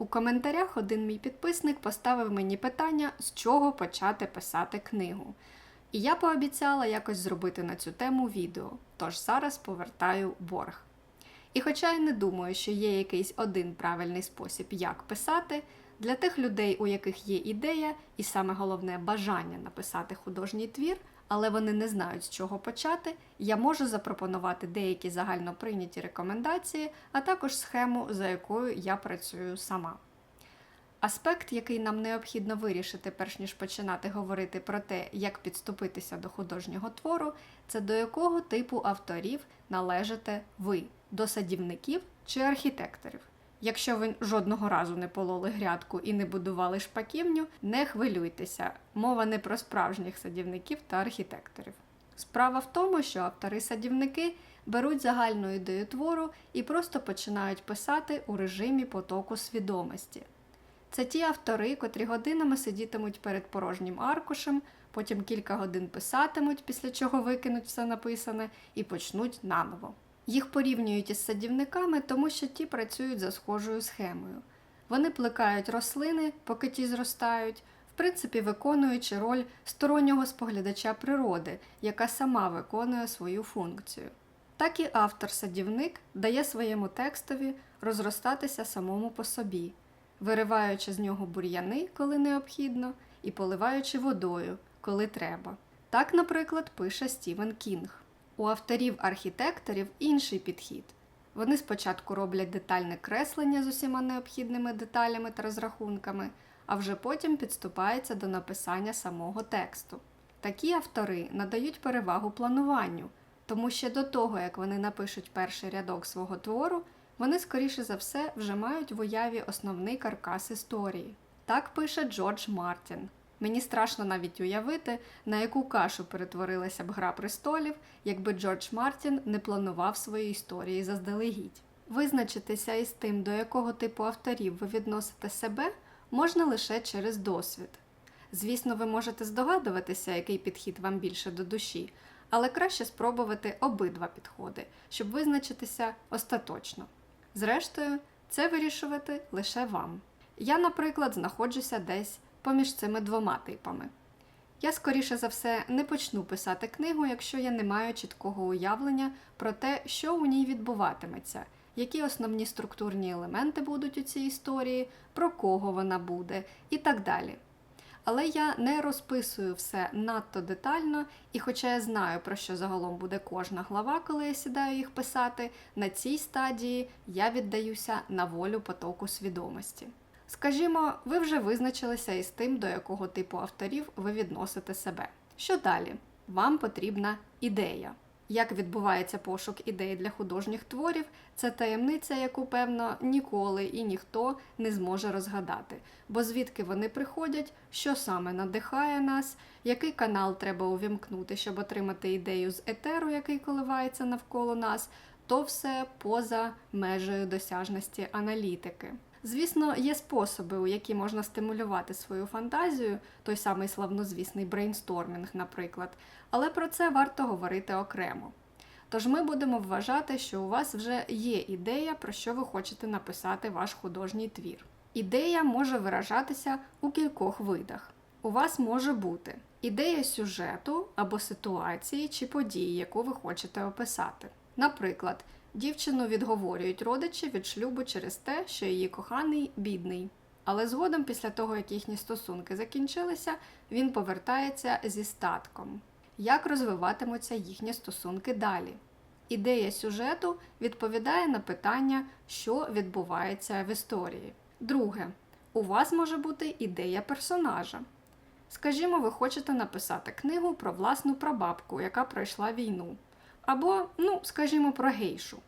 У коментарях один мій підписник поставив мені питання, з чого почати писати книгу. І я пообіцяла якось зробити на цю тему відео, тож зараз повертаю борг. І хоча я не думаю, що є якийсь один правильний спосіб, як писати, для тих людей, у яких є ідея, і саме головне бажання написати художній твір, але вони не знають, з чого почати, я можу запропонувати деякі загально прийняті рекомендації, а також схему, за якою я працюю сама. Аспект, який нам необхідно вирішити, перш ніж починати говорити про те, як підступитися до художнього твору, це до якого типу авторів належите ви до садівників чи архітекторів. Якщо ви жодного разу не пололи грядку і не будували шпаківню, не хвилюйтеся, мова не про справжніх садівників та архітекторів. Справа в тому, що автори-садівники беруть загальну ідею твору і просто починають писати у режимі потоку свідомості. Це ті автори, котрі годинами сидітимуть перед порожнім аркушем, потім кілька годин писатимуть, після чого викинуть все написане і почнуть наново. Їх порівнюють із садівниками, тому що ті працюють за схожою схемою. Вони плекають рослини, поки ті зростають, в принципі, виконуючи роль стороннього споглядача природи, яка сама виконує свою функцію. Так і автор-садівник дає своєму текстові розростатися самому по собі, вириваючи з нього бур'яни, коли необхідно, і поливаючи водою, коли треба. Так, наприклад, пише Стівен Кінг. У авторів-архітекторів інший підхід. Вони спочатку роблять детальне креслення з усіма необхідними деталями та розрахунками, а вже потім підступаються до написання самого тексту. Такі автори надають перевагу плануванню, тому ще до того, як вони напишуть перший рядок свого твору, вони, скоріше за все, вже мають в уяві основний каркас історії. Так пише Джордж Мартін. Мені страшно навіть уявити, на яку кашу перетворилася б гра престолів, якби Джордж Мартін не планував свої історії заздалегідь. Визначитися із тим, до якого типу авторів ви відносите себе, можна лише через досвід. Звісно, ви можете здогадуватися, який підхід вам більше до душі, але краще спробувати обидва підходи, щоб визначитися остаточно. Зрештою, це вирішувати лише вам. Я, наприклад, знаходжуся десь поміж цими двома типами. Я, скоріше за все, не почну писати книгу, якщо я не маю чіткого уявлення про те, що у ній відбуватиметься, які основні структурні елементи будуть у цій історії, про кого вона буде і так далі. Але я не розписую все надто детально, і хоча я знаю, про що загалом буде кожна глава, коли я сідаю їх писати, на цій стадії я віддаюся на волю потоку свідомості. Скажімо, ви вже визначилися із тим, до якого типу авторів ви відносите себе. Що далі? Вам потрібна ідея. Як відбувається пошук ідей для художніх творів, це таємниця, яку, певно, ніколи і ніхто не зможе розгадати, бо звідки вони приходять, що саме надихає нас, який канал треба увімкнути, щоб отримати ідею з етеру, який коливається навколо нас, то все поза межею досяжності аналітики. Звісно, є способи, у які можна стимулювати свою фантазію, той самий славнозвісний брейнстормінг, наприклад, але про це варто говорити окремо. Тож ми будемо вважати, що у вас вже є ідея, про що ви хочете написати ваш художній твір. Ідея може виражатися у кількох видах. У вас може бути ідея сюжету або ситуації чи події, яку ви хочете описати. Наприклад, Дівчину відговорюють родичі від шлюбу через те, що її коханий бідний. Але згодом, після того, як їхні стосунки закінчилися, він повертається зі статком. Як розвиватимуться їхні стосунки далі? Ідея сюжету відповідає на питання, що відбувається в історії. Друге, у вас може бути ідея персонажа. Скажімо, ви хочете написати книгу про власну прабабку, яка пройшла війну. Або, ну, скажімо, про гейшу.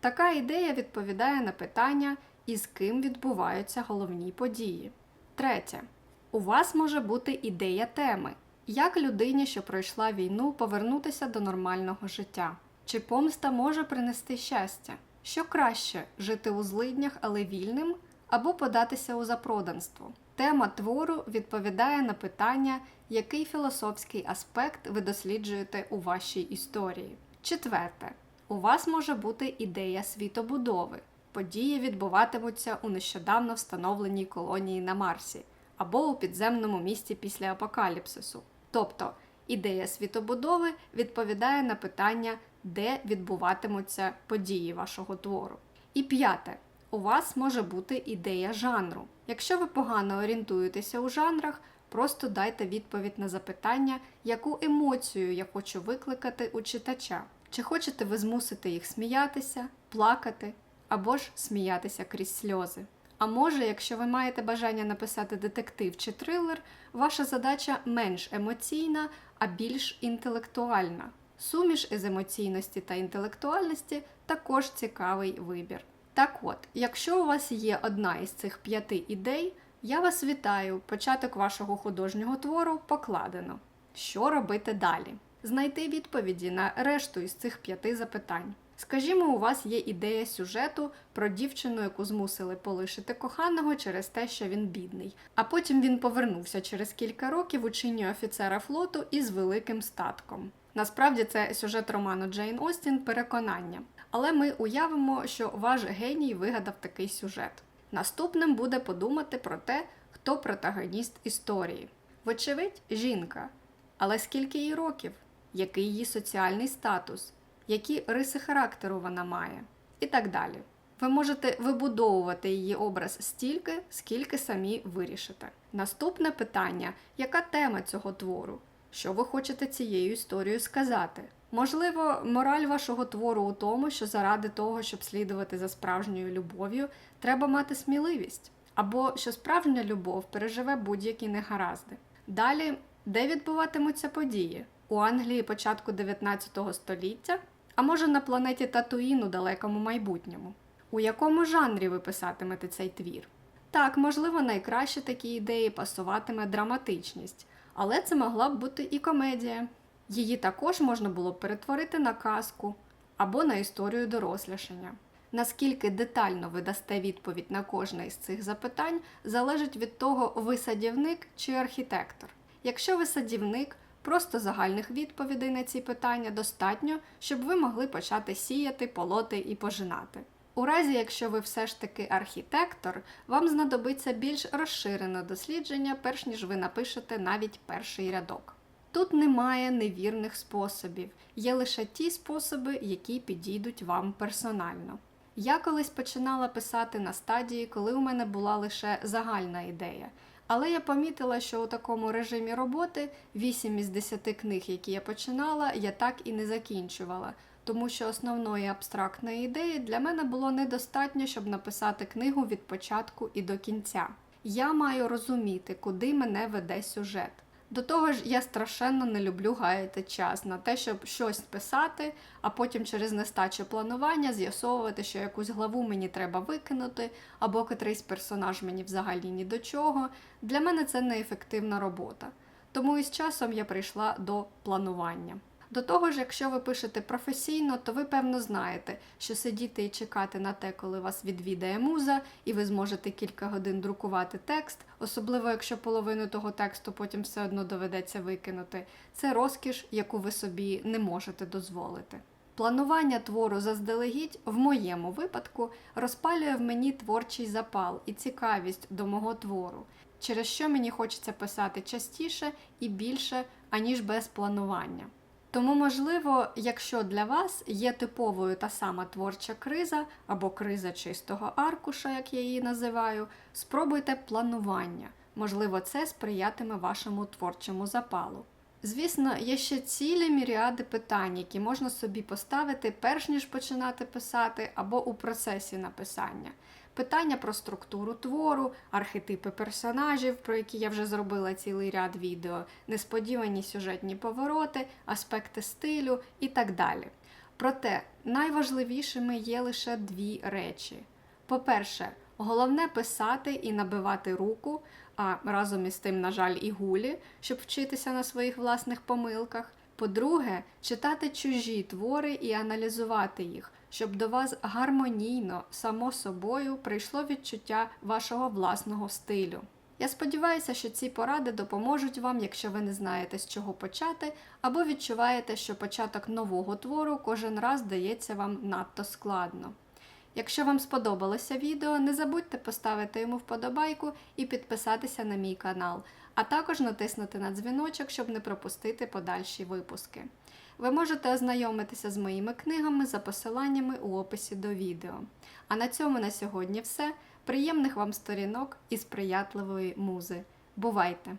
Така ідея відповідає на питання, із ким відбуваються головні події. Третє. У вас може бути ідея теми. Як людині, що пройшла війну, повернутися до нормального життя? Чи помста може принести щастя? Що краще жити у злиднях, але вільним, або податися у запроданство? Тема твору відповідає на питання, який філософський аспект ви досліджуєте у вашій історії. Четверте, у вас може бути ідея світобудови. події відбуватимуться у нещодавно встановленій колонії на Марсі або у підземному місті після апокаліпсису. Тобто ідея світобудови відповідає на питання, де відбуватимуться події вашого твору. І п'яте. У вас може бути ідея жанру. Якщо ви погано орієнтуєтеся у жанрах, просто дайте відповідь на запитання, яку емоцію я хочу викликати у читача. Чи хочете ви змусити їх сміятися, плакати або ж сміятися крізь сльози? А може, якщо ви маєте бажання написати детектив чи трилер, ваша задача менш емоційна, а більш інтелектуальна. Суміш із емоційності та інтелектуальності також цікавий вибір. Так от, якщо у вас є одна із цих п'яти ідей, я вас вітаю. Початок вашого художнього твору покладено. Що робити далі? Знайти відповіді на решту із цих п'яти запитань. Скажімо, у вас є ідея сюжету про дівчину, яку змусили полишити коханого через те, що він бідний. А потім він повернувся через кілька років у чині офіцера флоту із великим статком. Насправді це сюжет роману Джейн Остін Переконання. Але ми уявимо, що ваш геній вигадав такий сюжет. Наступним буде подумати про те, хто протагоніст історії. Вочевидь, жінка. Але скільки їй років? Який її соціальний статус? Які риси характеру вона має? І так далі. Ви можете вибудовувати її образ стільки, скільки самі вирішите. Наступне питання: яка тема цього твору? Що ви хочете цією історією сказати? Можливо, мораль вашого твору у тому, що заради того, щоб слідувати за справжньою любов'ю, треба мати сміливість, або що справжня любов переживе будь-які негаразди. Далі, де відбуватимуться події? У Англії початку 19 століття, а може на планеті Татуїн у далекому майбутньому. У якому жанрі ви писатимете цей твір? Так, можливо, найкраще такі ідеї пасуватиме драматичність, але це могла б бути і комедія. Її також можна було перетворити на казку або на історію дорослішання. Наскільки детально ви дасте відповідь на кожне із цих запитань, залежить від того, ви садівник чи архітектор. Якщо ви садівник, просто загальних відповідей на ці питання достатньо, щоб ви могли почати сіяти, полоти і пожинати. У разі, якщо ви все ж таки архітектор, вам знадобиться більш розширене дослідження, перш ніж ви напишете навіть перший рядок. Тут немає невірних способів, є лише ті способи, які підійдуть вам персонально. Я колись починала писати на стадії, коли у мене була лише загальна ідея. Але я помітила, що у такому режимі роботи 8 із 10 книг, які я починала, я так і не закінчувала, тому що основної абстрактної ідеї для мене було недостатньо, щоб написати книгу від початку і до кінця. Я маю розуміти, куди мене веде сюжет. До того ж, я страшенно не люблю гаяти час на те, щоб щось писати, а потім через нестачу планування з'ясовувати, що якусь главу мені треба викинути, або котрийсь персонаж мені взагалі ні до чого. Для мене це неефективна робота. Тому із часом я прийшла до планування. До того ж, якщо ви пишете професійно, то ви певно знаєте, що сидіти і чекати на те, коли вас відвідає муза, і ви зможете кілька годин друкувати текст, особливо якщо половину того тексту потім все одно доведеться викинути, це розкіш, яку ви собі не можете дозволити. Планування твору заздалегідь, в моєму випадку, розпалює в мені творчий запал і цікавість до мого твору, через що мені хочеться писати частіше і більше, аніж без планування. Тому, можливо, якщо для вас є типовою та сама творча криза або криза чистого аркуша, як я її називаю, спробуйте планування. Можливо, це сприятиме вашому творчому запалу. Звісно, є ще цілі міріади питань, які можна собі поставити, перш ніж починати писати, або у процесі написання. Питання про структуру твору, архетипи персонажів, про які я вже зробила цілий ряд відео, несподівані сюжетні повороти, аспекти стилю і так далі. Проте найважливішими є лише дві речі. По-перше, головне писати і набивати руку, а разом із тим, на жаль, і гулі, щоб вчитися на своїх власних помилках. По-друге, читати чужі твори і аналізувати їх, щоб до вас гармонійно, само собою, прийшло відчуття вашого власного стилю. Я сподіваюся, що ці поради допоможуть вам, якщо ви не знаєте, з чого почати, або відчуваєте, що початок нового твору кожен раз дається вам надто складно. Якщо вам сподобалося відео, не забудьте поставити йому вподобайку і підписатися на мій канал, а також натиснути на дзвіночок, щоб не пропустити подальші випуски. Ви можете ознайомитися з моїми книгами за посиланнями у описі до відео. А на цьому на сьогодні все. Приємних вам сторінок і сприятливої музи. Бувайте!